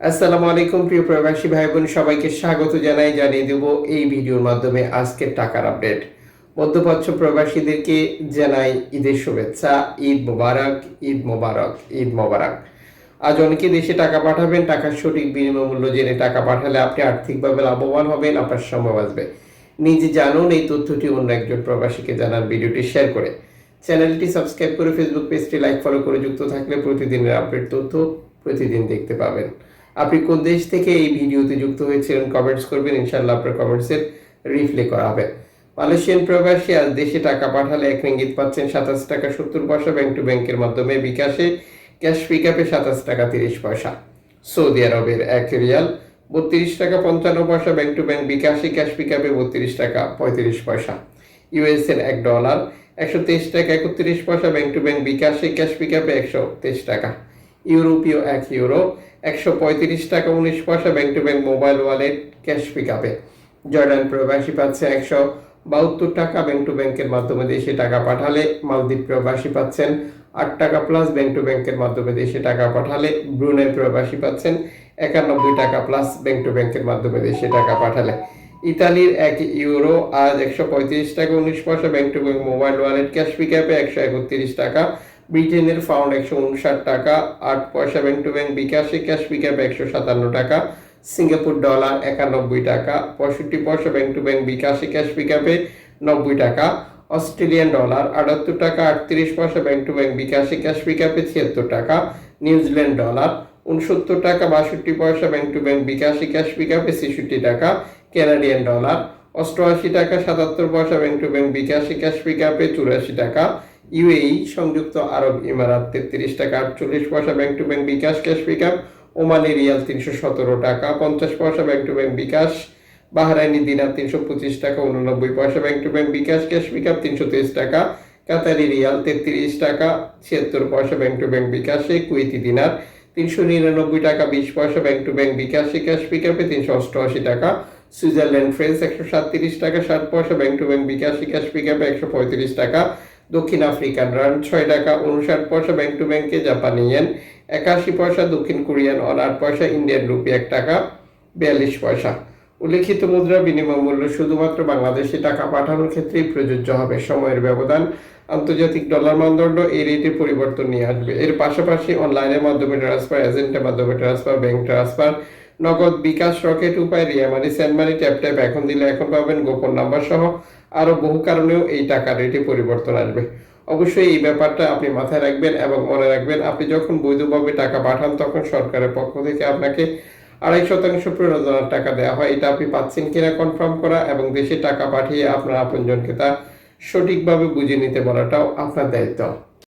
আসসালামু আলাইকুম, প্রিয় প্রবাসী ভাই বোন সবাইকে স্বাগত জানাই, জানিয়ে দেব এই ভিডিওর মাধ্যমে আজকের টাকার আপডেট। মধ্যপ্রাচ্য প্রবাসীদেরকে জানাই ঈদের শুভেচ্ছা, ঈদ মোবারক ঈদ মোবারক ঈদ মোবারক। আজ অনেকে দেশে টাকা পাঠাবেন, টাকার সঠিক বিনিময় মূল্য জেনে টাকা পাঠালে আপনি আর্থিকভাবে লাভবান হবেন, আপনার সময় বাঁচবে। নিজে জানুন এই তথ্যটি, অন্য একজন প্রবাসীকে জানার ভিডিওটি শেয়ার করে। চ্যানেলটি সাবস্ক্রাইব করে ফেসবুক পেজটি লাইক, ফলো করে যুক্ত থাকলে প্রতিদিনের আপডেট তথ্য প্রতিদিন দেখতে পাবেন। আপনি কোন দেশ থেকে এই ভিডিওতে যুক্ত হয়েছিলেন কমেন্টস করবেন ইনশাল্লাহ আপনার কমেন্টসের রিপ্লে করা হবে। মালয়েশিয়ান প্রবাসী আজ দেশে টাকা পাঠালে এক রিঙ্গিত পাচ্ছেন সাতাশ টাকা সত্তর পয়সা ব্যাংক টু ব্যাংকের মাধ্যমে, বিকাশে ক্যাশ পিকআপে সাতাশ টাকা তিরিশ পয়সা। সৌদি আরবের এক রিয়াল বত্রিশ টাকা পঞ্চান্ন পয়সা ব্যাংক টু ব্যাংক বিকাশে ক্যাশ পিকআপে বত্রিশ টাকা পঁয়ত্রিশ পয়সা। ইউএস এর এক ডলার একশো তেইশ টাকা একত্রিশ পয়সা ব্যাংক টু ব্যাংক বিকাশে ক্যাশ পিকআপে একশো তেইশ টাকা। ইউরোপীয় এক ইউরো, একশো পঁয়ত্রিশ টাকা উনিশ পয়সা bank to bank mobile wallet cash পিকআপে Jordan প্রবাসী পাচ্ছে একশো বাহাত্তর টাকা ব্যাংক টু ব্যাংকের মাধ্যমে দেশে টাকা পাঠালে মালদ্বীপ প্রবাসী পাচ্ছেন আট টাকা প্লাস ব্যাংক টু ব্যাংকের মাধ্যমে দেশে টাকা পাঠালে ব্রুনাই প্রবাসী পাচ্ছেন একানব্বই টাকা প্লাস ব্যাংক টু ব্যাংকের মাধ্যমে দেশে টাকা পাঠালে। ইতালির এক ইউরো, আজ একশো পঁয়ত্রিশ টাকা উনিশ পয়সা bank to bank mobile wallet cash pick পিকআপে একশো একত্রিশ টাকা ব্রিটেনের ফাউন্ড একশো উনষাট টাকা, আট পয়সা ব্যাংক টু ব্যাংক বিকাশে ক্যাশ পিকআপে একশো সাতান্ন টাকা, সিঙ্গাপুর ডলার একানব্বই টাকা, পঁয়ষট্টি পয়সা ব্যাংক টু ব্যাংক বিকাশে ক্যাশ পিকআপে নব্বই টাকা, অস্ট্রেলিয়ান ডলার আটাত্তর টাকা, আটত্রিশ পয়সা ব্যাংক টু ব্যাংক বিকাশে ক্যাশ পিকআপে ছিয়াত্তর টাকা, নিউজিল্যান্ড ডলার উনসত্তর টাকা, বাষট্টি পয়সা ব্যাংক টু ব্যাংক বিকাশে ক্যাশ পিকআপে ছেষট্টি টাকা কানাডিয়ান ডলার অষ্টআশি টাকা, সাতাত্তর পয়সা ব্যাংক টু ব্যাংক বিকাশে ক্যাশ পিকআপে চুরাশি টাকা ইউএই, সংযুক্ত আরব ইমারাত, তেত্রিশ টাকা আটচল্লিশ পয়সা bank to bank bKash, cash pick up Omani riyal তিনশো সতেরো টাকা পঞ্চাশ পয়সা bank to bank bKash, Bahraini dinar তিনশো পঁচিশ টাকা উননব্বই পয়সা bank to bank bKash, cash pick up তিনশো তেইশ টাকা, কাতারি রিয়াল তেত্রিশ টাকা ছিয়াত্তর পয়সা ব্যাংক টু ব্যাংক বিকাশে, কুয়েতি দিনার তিনশো নিরানব্বই টাকা বিশ পয়সা ব্যাংক টু ব্যাংক বিকাশে, ক্যাশ পিক আপে তিনশো অষ্টআশি টাকা, সুইজারল্যান্ড ফ্রেন্স একশো সাতত্রিশ টাকা ষাট পয়সা ব্যাংক টু ব্যাংক বিকাশে, ক্যাশ পিক আপে একশো পঁয়ত্রিশ টাকা দক্ষিণ আফ্রিকান রান, ছয় টাকা উনষাট পয়সা ব্যাংক টু ব্যাংকে জাপানি ইয়েন একাশি পয়সা দক্ষিণ কোরিয়ান অন আট পয়সা ইন্ডিয়ান রুপি এক টাকা বিয়াল্লিশ পয়সা। উল্লেখিত মুদ্রা বিনিময় মূল্য শুধুমাত্র বাংলাদেশে টাকা পাঠানোর ক্ষেত্রেই প্রযোজ্য হবে। সময়ের ব্যবধান, আন্তর্জাতিক ডলার মানদণ্ড, এই রেটে পরিবর্তন নিয়ে আসবে। এর পাশাপাশি অনলাইনের মাধ্যমে ট্রান্সফার এজেন্টের মাধ্যমে transfer bank transfer Nagad bKash Rocket Upay Ria money send money tap tap এখন দিলে এখন পাবেন গোপন নাম্বার সহ আরও বহু কারণেও এই টাকা রেটে পরিবর্তন আসবে। অবশ্যই এই ব্যাপারটা আপনি মাথায় রাখবেন এবং মনে রাখবেন, আপনি যখন বৈধভাবে টাকা পাঠান তখন সরকারের পক্ষ থেকে আপনাকে আড়াই শতাংশ প্রণোদনার টাকা দেওয়া হয়। এটা আপনি পাচ্ছেন কিনা কনফার্ম করা এবং দেশে টাকা পাঠিয়ে আপনার আপনজনকে তা সঠিকভাবে বুঝে নিতে বলাটাও আপনার দায়িত্ব।